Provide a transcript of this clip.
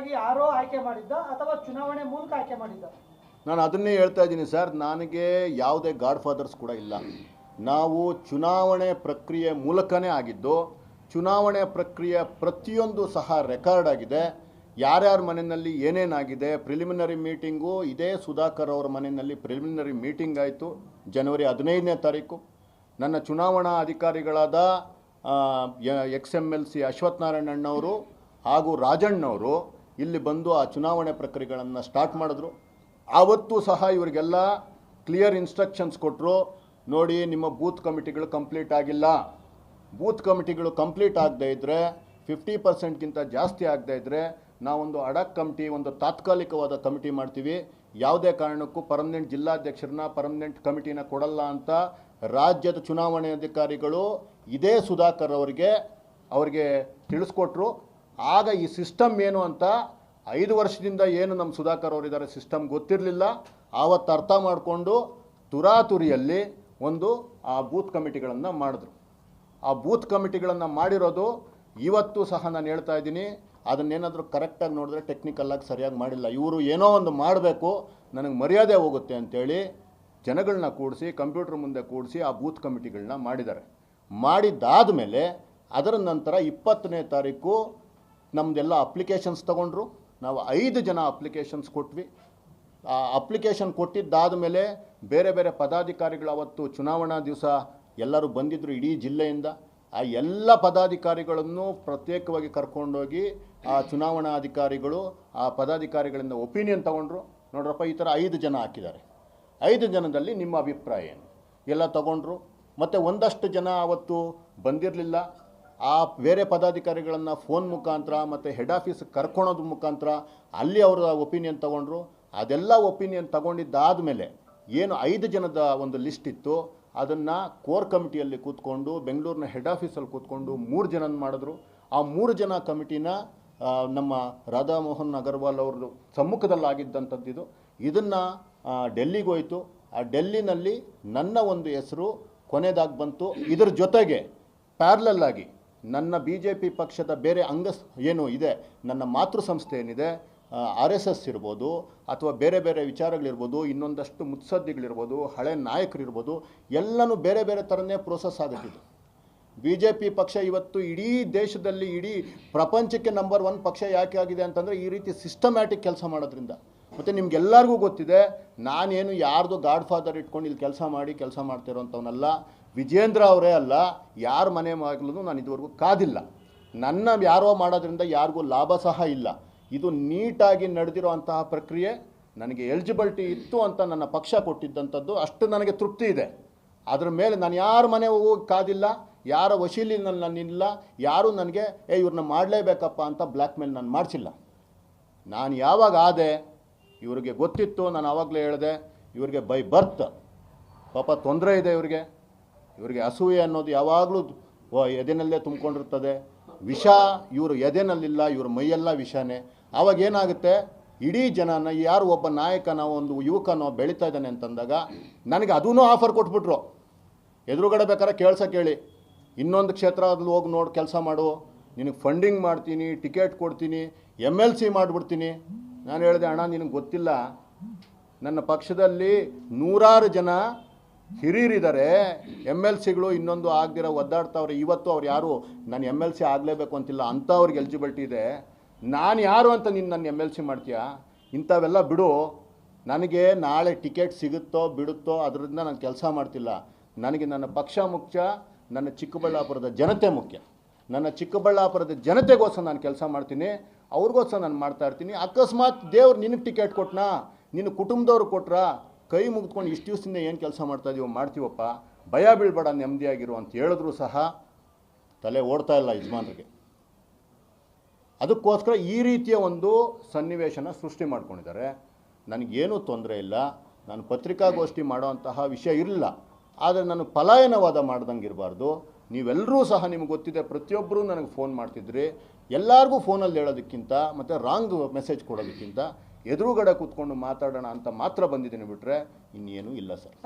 ನೇರವಾಗಿ ಯಾರೋ ಆಯ್ಕೆ ಮಾಡಿದ್ದ ಅಥವಾ ಚುನಾವಣೆ ಮೂಲಕ ಆಯ್ಕೆ ಮಾಡಿದ್ದ? ನಾನು ಅದನ್ನೇ ಹೇಳ್ತಾ ಇದ್ದೀನಿ ಸರ್, ನನಗೆ ಯಾವುದೇ ಗಾಡ್ ಫಾದರ್ಸ್ ಕೂಡ ಇಲ್ಲ. ನಾವು ಚುನಾವಣೆ ಪ್ರಕ್ರಿಯೆ ಮೂಲಕನೇ ಆಗಿದ್ದು, ಚುನಾವಣೆ ಪ್ರಕ್ರಿಯೆ ಪ್ರತಿಯೊಂದು ಸಹ ರೆಕಾರ್ಡ್ ಆಗಿದೆ. ಯಾರ್ಯಾರ ಮನೆಯಲ್ಲಿ ಏನೇನಾಗಿದೆ ಪ್ರಿಲಿಮಿನರಿ ಮೀಟಿಂಗು ಇದೇ ಸುಧಾಕರ್ ಅವರ ಮನೆಯಲ್ಲಿ ಪ್ರಿಲಿಮಿನರಿ ಮೀಟಿಂಗ್ ಆಯಿತು, ಜನವರಿ ಹದಿನೈದನೇ ತಾರೀಕು. ನನ್ನ ಚುನಾವಣಾ ಅಧಿಕಾರಿಗಳಾದ ex M L C Ashwath Narayana ಅಣ್ಣವರು ಹಾಗೂ ರಾಜಣ್ಣವರು ಇಲ್ಲಿ ಬಂದು ಆ ಚುನಾವಣೆ ಪ್ರಕ್ರಿಯೆಗಳನ್ನು ಸ್ಟಾರ್ಟ್ ಮಾಡಿದ್ರು. ಆವತ್ತು ಸಹ ಇವರಿಗೆಲ್ಲ ಕ್ಲಿಯರ್ ಇನ್ಸ್ಟ್ರಕ್ಷನ್ಸ್ ಕೊಟ್ಟರು ನೋಡಿ ನಿಮ್ಮ ಬೂತ್ ಕಮಿಟಿಗಳು ಕಂಪ್ಲೀಟ್ ಆಗಿಲ್ಲ. ಬೂತ್ ಕಮಿಟಿಗಳು ಕಂಪ್ಲೀಟ್ ಆಗದೇ ಇದ್ದರೆ ಫಿಫ್ಟಿ ಪರ್ಸೆಂಟ್ಗಿಂತ ಜಾಸ್ತಿ ಆಗದೇ ಇದ್ದರೆ ನಾವೊಂದು ಅಡಕ್ ಕಮಿಟಿ, ಒಂದು ತಾತ್ಕಾಲಿಕವಾದ ಕಮಿಟಿ ಮಾಡ್ತೀವಿ. ಯಾವುದೇ ಕಾರಣಕ್ಕೂ ಪರ್ಮನೆಂಟ್ ಜಿಲ್ಲಾಧ್ಯಕ್ಷರನ್ನ ಪರ್ಮನೆಂಟ್ ಕಮಿಟಿನ ಕೊಡಲ್ಲ ಅಂತ ರಾಜ್ಯದ ಚುನಾವಣೆ ಅಧಿಕಾರಿಗಳು ಇದೇ ಸುಧಾಕರ್ ಅವರಿಗೆ ಅವರಿಗೆ ತಿಳಿಸ್ಕೊಟ್ರು. ಆಗ ಈ ಸಿಸ್ಟಮ್ ಏನು ಅಂತ ಐದು ವರ್ಷದಿಂದ ಏನು ನಮ್ಮ ಸುಧಾಕರ್ ಅವರಿದ್ದಾರೆ ಸಿಸ್ಟಮ್ ಗೊತ್ತಿರಲಿಲ್ಲ. ಆವತ್ತು ಅರ್ಥ ಮಾಡಿಕೊಂಡು ತುರಾತುರಿಯಲ್ಲಿ ಒಂದು ಆ ಬೂತ್ ಕಮಿಟಿಗಳನ್ನು ಮಾಡಿದ್ರು. ಆ ಬೂತ್ ಕಮಿಟಿಗಳನ್ನು ಮಾಡಿರೋದು ಇವತ್ತು ಸಹ ನಾನು ಹೇಳ್ತಾ ಇದ್ದೀನಿ. ಅದನ್ನೇನಾದರೂ ಕರೆಕ್ಟಾಗಿ ನೋಡಿದ್ರೆ ಟೆಕ್ನಿಕಲ್ಲಾಗಿ ಸರಿಯಾಗಿ ಮಾಡಿಲ್ಲ. ಇವರು ಏನೋ ಒಂದು ಮಾಡಬೇಕು, ನನಗೆ ಮರ್ಯಾದೆ ಹೋಗುತ್ತೆ ಅಂತೇಳಿ ಜನಗಳನ್ನ ಕೂಡಿಸಿ ಕಂಪ್ಯೂಟರ್ ಮುಂದೆ ಕೂಡಿಸಿ ಆ ಬೂತ್ ಕಮಿಟಿಗಳನ್ನ ಮಾಡಿದ್ದಾರೆ. ಮಾಡಿದ್ದಾದ ಮೇಲೆ ಅದರ ನಂತರ ಇಪ್ಪತ್ತನೇ ತಾರೀಕು ನಮ್ಮದೆಲ್ಲ ಅಪ್ಲಿಕೇಶನ್ಸ್ ತೊಗೊಂಡ್ರು. ನಾವು ಐದು ಜನ ಅಪ್ಲಿಕೇಶನ್ಸ್ ಕೊಟ್ವಿ. ಆ ಅಪ್ಲಿಕೇಶನ್ ಕೊಟ್ಟಿದ್ದಾದ ಮೇಲೆ ಬೇರೆ ಬೇರೆ ಪದಾಧಿಕಾರಿಗಳು ಅವತ್ತು ಚುನಾವಣಾ ದಿವಸ ಎಲ್ಲರೂ ಬಂದಿದ್ದರು ಇಡೀ ಜಿಲ್ಲೆಯಿಂದ. ಆ ಎಲ್ಲ ಪದಾಧಿಕಾರಿಗಳನ್ನು ಪ್ರತ್ಯೇಕವಾಗಿ ಕರ್ಕೊಂಡೋಗಿ ಆ ಚುನಾವಣಾ ಅಧಿಕಾರಿಗಳು, ಆ ಪದಾಧಿಕಾರಿಗಳಿಂದ ಒಪಿನಿಯನ್ ತಗೊಂಡ್ರು. ನೋಡ್ರಪ್ಪ, ಈ ಥರ ಐದು ಜನ ಹಾಕಿದ್ದಾರೆ. ಐದು ಜನದಲ್ಲಿ ನಿಮ್ಮ ಅಭಿಪ್ರಾಯ ಏನು? ಎಲ್ಲ ತಗೊಂಡ್ರು. ಮತ್ತು ಒಂದಷ್ಟು ಜನ ಅವತ್ತು ಬಂದಿರಲಿಲ್ಲ. ಆ ಬೇರೆ ಪದಾಧಿಕಾರಿಗಳನ್ನು ಫೋನ್ ಮುಖಾಂತರ ಮತ್ತು ಹೆಡ್ ಆಫೀಸ್ ಕರ್ಕೊಳೋದ್ರ ಮುಖಾಂತರ ಅಲ್ಲಿ ಅವರ ಒಪಿನಿಯನ್ ತಗೊಂಡ್ರು. ಅದೆಲ್ಲ ಒಪಿನಿಯನ್ ತಗೊಂಡಿದ್ದಾದ ಮೇಲೆ ಏನು ಐದು ಜನದ ಒಂದು ಲಿಸ್ಟ್ ಇತ್ತು, ಅದನ್ನು ಕೋರ್ ಕಮಿಟಿಯಲ್ಲಿ ಕೂತ್ಕೊಂಡು, ಬೆಂಗಳೂರಿನ ಹೆಡ್ ಆಫೀಸಲ್ಲಿ ಕೂತ್ಕೊಂಡು ಮೂರು ಜನ ಮಾಡಿದ್ರು. ಆ ಮೂರು ಜನ ಕಮಿಟಿನ ನಮ್ಮ ರಾಧಾಮೋಹನ್ ಅಗರ್ವಾಲ್ ಅವ್ರದ್ದು ಸಮ್ಮುಖದಲ್ಲಾಗಿದ್ದಂಥದ್ದು ಇದು. ಇದನ್ನು ಡೆಲ್ಲಿಗೆ ಹೋಯಿತು. ಆ ಡೆಲ್ಲಿನಲ್ಲಿ ನನ್ನ ಒಂದು ಹೆಸರು ಕೊನೆದಾಗಿ ಬಂತು. ಇದರ ಜೊತೆಗೆ ಪ್ಯಾರ್ಲಲ್ ಆಗಿ ನನ್ನ ಬಿ ಜೆ ಪಿ ಪಕ್ಷದ ಬೇರೆ ಅಂಗ ಏನು ಇದೆ, ನನ್ನ ಮಾತೃ ಸಂಸ್ಥೆ ಏನಿದೆ ಆರ್ ಎಸ್ ಎಸ್ ಇರ್ಬೋದು ಅಥವಾ ಬೇರೆ ಬೇರೆ ವಿಚಾರಗಳಿರ್ಬೋದು, ಇನ್ನೊಂದಷ್ಟು ಮುತ್ಸದ್ದಿಗಳಿರ್ಬೋದು, ಹಳೆ ನಾಯಕರಿರ್ಬೋದು, ಎಲ್ಲನೂ ಬೇರೆ ಬೇರೆ ಥರನೇ ಪ್ರೋಸೆಸ್ ಆಗುತ್ತಿದ್ದು. ಬಿ ಜೆ ಪಿ ಪಕ್ಷ ಇವತ್ತು ಇಡೀ ದೇಶದಲ್ಲಿ, ಇಡೀ ಪ್ರಪಂಚಕ್ಕೆ ನಂಬರ್ ಒನ್ ಪಕ್ಷ ಯಾಕೆ ಆಗಿದೆ ಅಂತಂದರೆ ಈ ರೀತಿ ಸಿಸ್ಟಮ್ಯಾಟಿಕ್ ಕೆಲಸ ಮಾಡೋದ್ರಿಂದ. ಮತ್ತು ನಿಮ್ಗೆಲ್ಲರಿಗೂ ಗೊತ್ತಿದೆ, ನಾನೇನು ಯಾರ್ದು ಗಾಡ್ ಫಾದರ್ ಇಟ್ಕೊಂಡು ಇಲ್ಲಿ ಕೆಲಸ ಮಾಡಿ, ಕೆಲಸ ಮಾಡ್ತಿರೋಂಥವನಲ್ಲ. ವಿಜೇಂದ್ರ ಅವರೇ ಅಲ್ಲ, ಯಾರ ಮನೆ ಮಗಳೂ ನಾನು ಇದುವರೆಗೂ ಕಾದಿಲ್ಲ. ನನ್ನ ಯಾರೋ ಮಾಡೋದ್ರಿಂದ ಯಾರಿಗೂ ಲಾಭ ಸಹ ಇಲ್ಲ. ಇದು ನೀಟಾಗಿ ನಡೆದಿರೋ ಅಂತಹ ಪ್ರಕ್ರಿಯೆ, ನನಗೆ ಎಲಿಜಿಬಿಲಿಟಿ ಇತ್ತು ಅಂತ ನನ್ನ ಪಕ್ಷ ಕೊಟ್ಟಿದ್ದಂಥದ್ದು, ಅಷ್ಟು ನನಗೆ ತೃಪ್ತಿ ಇದೆ. ಅದರ ಮೇಲೆ ನಾನು ಯಾರ ಮನೆ ಹೋಗಿ ಕಾದಿಲ್ಲ, ಯಾರ ವಶೀಲಿನಲ್ಲಿ ನಾನಿಲ್ಲ ಯಾರೂ ನನಗೆ, ಏ ಇವ್ರನ್ನ ಮಾಡಲೇಬೇಕಪ್ಪ ಅಂತ ಬ್ಲ್ಯಾಕ್ ಮೇಲ್ ನಾನು ಮಾಡಿಸಿಲ್ಲ. ನಾನು ಯಾವಾಗ ಆದೆ, ಇವರಿಗೆ ಗೊತ್ತಿತ್ತು, ನಾನು ಆವಾಗಲೇ ಹೇಳಿದೆ, ಇವರಿಗೆ ಬೈ ಬರ್ತ್. ಪಾಪ ತೊಂದರೆ ಇದೆ ಇವ್ರಿಗೆ. ಇವ್ರಿಗೆ ಅಸೂಯೆ ಅನ್ನೋದು ಯಾವಾಗಲೂ ಎದೆನಲ್ಲೇ ತುಂಬಿಕೊಂಡಿರ್ತದೆ. ವಿಷ ಇವರು ಎದೆನಲ್ಲಿಲ್ಲ, ಇವ್ರ ಮೈಯೆಲ್ಲ ವಿಷನೇ. ಆವಾಗ ಏನಾಗುತ್ತೆ? ಇಡೀ ಜನನ ಯಾರು ಒಬ್ಬ ನಾಯಕನ, ಒಂದು ಯುವಕನೋ ಬೆಳೀತಾ ಇದ್ದಾನೆ ಅಂತಂದಾಗ ನನಗೆ ಅದೂ ಆಫರ್ ಕೊಟ್ಬಿಟ್ರು. ಎದುರುಗಡೆ ಬೇಕಾದ್ರೆ ಕೇಳ್ಸ ಕೇಳಿ. ಇನ್ನೊಂದು ಕ್ಷೇತ್ರ ಅದ್ರಲ್ಲಿ ಹೋಗಿ ನೋಡಿ, ಕೆಲಸ ಮಾಡು. ನಿನಗೆ ಫಂಡಿಂಗ್ ಮಾಡ್ತೀನಿ ಟಿಕೆಟ್ ಕೊಡ್ತೀನಿ ಎಂ ಎಲ್ ಸಿ ಮಾಡಿಬಿಡ್ತೀನಿ. ನಾನು ಹೇಳಿದೆ, ಅಣ್ಣ, ನಿನಗೆ ಗೊತ್ತಿಲ್ಲ. ನನ್ನ ಪಕ್ಷದಲ್ಲಿ ನೂರಾರು ಜನ ಹಿರಿಯರಿದ್ದಾರೆ. ಎಂ ಎಲ್ ಸಿಗಳು ಇನ್ನೊಂದು ಆಗದಿರೋ ಒದ್ದಾಡ್ತಾವ್ರೆ. ಇವತ್ತು ಅವ್ರು ಯಾರು? ನಾನು ಎಂ ಎಲ್ ಸಿ ಆಗಲೇಬೇಕು ಅಂತಿಲ್ಲ. ಅಂಥವ್ರಿಗೆ ಎಲಿಜಿಬಿಲಿಟಿ ಇದೆ. ನಾನು ಯಾರು ಅಂತ ನೀನು ನನ್ನ ಎಂ ಎಲ್ ಸಿ ಮಾಡ್ತೀಯಾ? ಇಂಥವೆಲ್ಲ ಬಿಡು. ನನಗೆ ನಾಳೆ ಟಿಕೆಟ್ ಸಿಗುತ್ತೋ ಬಿಡುತ್ತೋ ಅದರಿಂದ ನಾನು ಕೆಲಸ ಮಾಡ್ತಿಲ್ಲ. ನನಗೆ ನನ್ನ ಪಕ್ಷ ಮುಖ್ಯ, ನನ್ನ ಚಿಕ್ಕಬಳ್ಳಾಪುರದ ಜನತೆ ಮುಖ್ಯ. ನನ್ನ ಚಿಕ್ಕಬಳ್ಳಾಪುರದ ಜನತೆಗೋಸ್ಕರ ನಾನು ಕೆಲಸ ಮಾಡ್ತೀನಿ. ಅವ್ರಿಗೋಸ್ಕರ ನಾನು ಮಾಡ್ತಾ ಇರ್ತೀನಿ. ಅಕಸ್ಮಾತ್ ದೇವ್ರು ನಿನಗೆ ಟಿಕೆಟ್ ಕೊಟ್ಟನಾ ನಿನ್ನ ಕುಟುಂಬದವ್ರು ಕೊಟ್ರಾ? ಕೈ ಮುಗಿದ್ಕೊಂಡು ಇಷ್ಟು ದಿವಸದಿಂದ ಏನು ಕೆಲಸ ಮಾಡ್ತಾ ಇದೀವೋ ಮಾಡ್ತೀವಪ್ಪ, ಭಯ ಬೀಳ್ಬೇಡ, ನೆಮ್ಮದಿಯಾಗಿರು ಅಂತ ಹೇಳಿದ್ರು ಸಹ ತಲೆ ಓಡ್ತಾ ಇಲ್ಲ ಯಜಮಾನ್ರಿಗೆ. ಅದಕ್ಕೋಸ್ಕರ ಈ ರೀತಿಯ ಒಂದು ಸನ್ನಿವೇಶನ ಸೃಷ್ಟಿ ಮಾಡ್ಕೊಂಡಿದ್ದಾರೆ. ನನಗೇನೂ ತೊಂದರೆ ಇಲ್ಲ, ನಾನು ಪತ್ರಿಕಾಗೋಷ್ಠಿ ಮಾಡೋವಂತಹ ವಿಷಯ ಇರಲಿಲ್ಲ, ಆದರೆ ನಾನು ಪಲಾಯನವಾದ ಮಾಡ್ದಂಗೆ ಇರಬಾರ್ದು ನೀವೆಲ್ಲರೂ ಸಹ ನಿಮ್ಗೆ ಗೊತ್ತಿದೆ ಪ್ರತಿಯೊಬ್ಬರೂ ನನಗೆ ಫೋನ್ ಮಾಡ್ತಿದ್ರಿ. ಎಲ್ಲರಿಗೂ ಫೋನಲ್ಲಿ ಹೇಳೋದಕ್ಕಿಂತ ಮತ್ತು ರಾಂಗ್ ಮೆಸೇಜ್ ಕೊಡೋದಕ್ಕಿಂತ ಎದುರುಗಡೆ ಕೂತ್ಕೊಂಡು ಮಾತಾಡೋಣ ಅಂತ ಮಾತ್ರ ಬಂದಿದ್ದೀನಿ ಬಿಟ್ಟರೆ ಇನ್ನೇನೂ ಇಲ್ಲ ಸರ್.